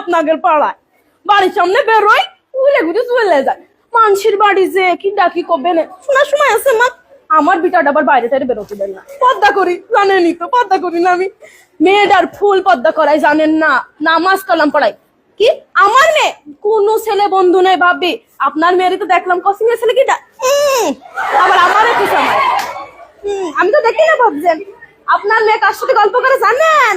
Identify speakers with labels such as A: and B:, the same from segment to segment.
A: আপনাদের পাড়ায়। বাড়ির সামনে বেরোয় উলে গুজে চলে যায়। মানুষের বাড়ি যে, কি ডাকি কবে না। শোনার সময় আছে, মা। আমার বিটাটা আবার বাইরে টাইরে বেরোতে দেন না। পদ্মা করি জানেনই তো, পদ্মা করি না আমি। মেয়েটার ফুল পদ্মা করাই জানেন না, নামাজ কালাম পড়াই কি? আমার মেয়ে? কোন ছেলে বন্ধু নেই ভাবি আপনার মেয়েরই তো দেখলাম কসিং ছেলে কি আবার আমার একটু সময়। আমি তো দেখি না, ভাবছেন। আপনার মেয়ে কার সাথে গল্প করে, জানেন?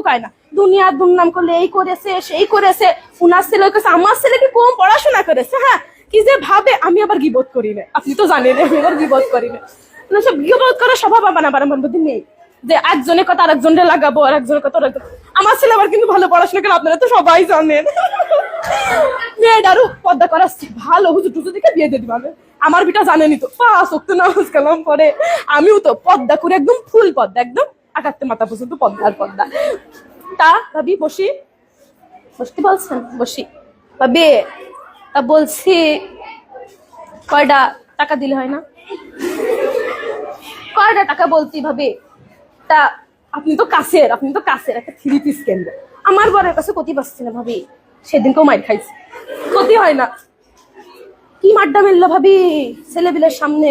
A: কও তাও কয় না। দুনিয়ার দুর্নাম করলে এই করেছে, সেই করেছে, উনার ছেলে করেছে আমার ছেলে কি কম পড়াশোনা করেছে হ্যাঁ? কি যে ভাবে, আমি আবার গিবোধ করি না। আপনি তো জানেন, আমি আবার গিবোধ করি না। মানে সব গিবোধ করার স্বভাব আমার আবার আমার নেই। যে একজনের কথা লাগাবো আর একজনের কথা আমার ছেলে আবার কিন্তু ভালো পড়াশোনা করে, আপনারা তো সবাই জানেন। মেয়েটারও পদ্মা করাচ্ছি, ভালো হুজুর টুজু দিকে বিয়ে দিয়ে দিবাবে আমার বিটা জানেনি তো। পাঁচ অক্ট নামাজ কালাম পরে আমিও তো পদ্মা করে একদম ফুল পদ্মা একদম আকাশতে মাথা পর্যন্ত পদ্মার পদ্মা তা, ভাবি, বসি। বসতে বলছেন? বসি। ভাবি, তা বলছি কয়টা টাকা দিলে হয় না? কয়টা টাকা বলছি, ভাবি? তা আপনি তো কাছের, আপনি তো কাছের একটা থ্রি পিস কেন্দ্র। আমার বরের কাছে ক্ষতি পাচ্ছি না, ভাবি। সেদিনকেও মাইর খাইছি। ক্ষতি হয় না। কি মাড্ডা মেললো, ভাবি? ছেলেবিলের সামনে।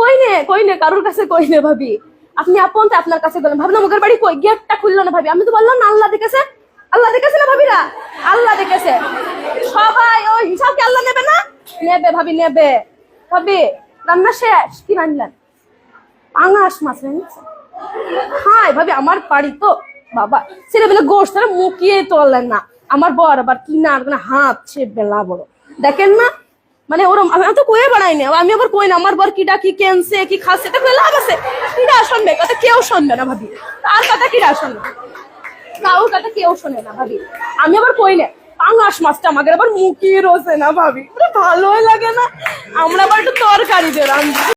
A: কই নে কই নে কারোর কাছে কই নে ভাবি। আপনি আপন তো আপনার কাছে গেলেন ভাবলাম ওদের বাড়ি কই? গেটটা খুললো না ভাবি। আমি তো বললাম না, আল্লাহ দেখেছে। আল্লাহ দেখেছে না ভাবিরা? আল্লাহ দেখেছে। সবাই ওই হিসাব কি আল্লাহ নেবে না? নেবে ভাবি নেবে। ভাবি, রান্না শেষ। কি রান্নলেন পাঙাশ মাছ রান্না ভাবি, আমার বাড়ি তো, বাবা ছেলে বেলা গোষ্ঠ তারা মুখিয়ে তোলেন না। আমার বর আবার কিনার হাত সে বেলা বড়। দেখেন না মানে ওরম, আমি তো কয়ে বাড়াই না আমি আবার কই না, আমার বর কিটা কি কেনছে, কি খাচ্ছে, এটা কই লাভ আছে। কিটা শুনবে? কথা কেউ শুনবে না ভাবি। আর কথা কিরা শুনবে? কাউ কথা কেউ শোনে না ভাবি। আমি আবার কই না পাঙাশ মাছটা আমাদের আবার মুখিয়ে রোসে না ভাবি। ভালোই লাগে না। আমরা আবার একটু তরকারি দিয়ে রান্না